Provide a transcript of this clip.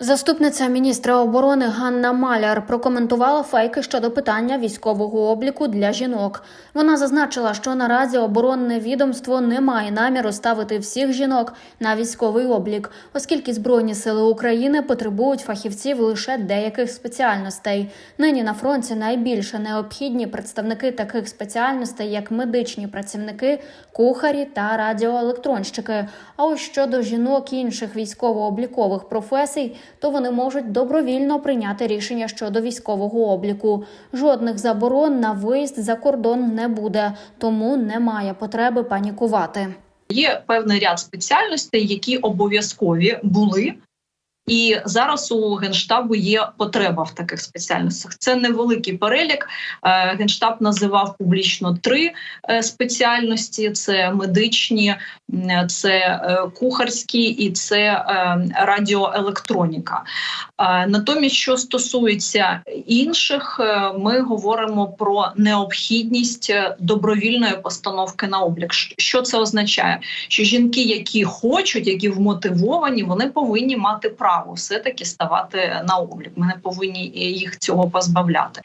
Заступниця міністра оборони Ганна Маляр прокоментувала фейки щодо питання військового обліку для жінок. Вона зазначила, що наразі оборонне відомство не має наміру ставити всіх жінок на військовий облік, оскільки Збройні сили України потребують фахівців лише деяких спеціальностей. Нині на фронті найбільше необхідні представники таких спеціальностей, як медичні працівники, кухарі та радіоелектронщики. А ось щодо жінок інших військово-облікових професій, то вони можуть добровільно прийняти рішення щодо військового обліку. Жодних заборон на виїзд за кордон не буде, тому немає потреби панікувати. Є певний ряд спеціальностей, які обов'язкові були. І зараз у генштабу є потреба в таких спеціальностях. Це невеликий перелік. Е, Генштаб називав публічно три е, спеціальності: це медичні, це е, кухарські і це радіоелектроніка. Натомість, що стосується інших, ми говоримо про необхідність добровільної постановки на облік. Що це означає? Що жінки, які хочуть, які вмотивовані, вони повинні мати право все таки ставати на облік. Ми не повинні їх цього позбавляти.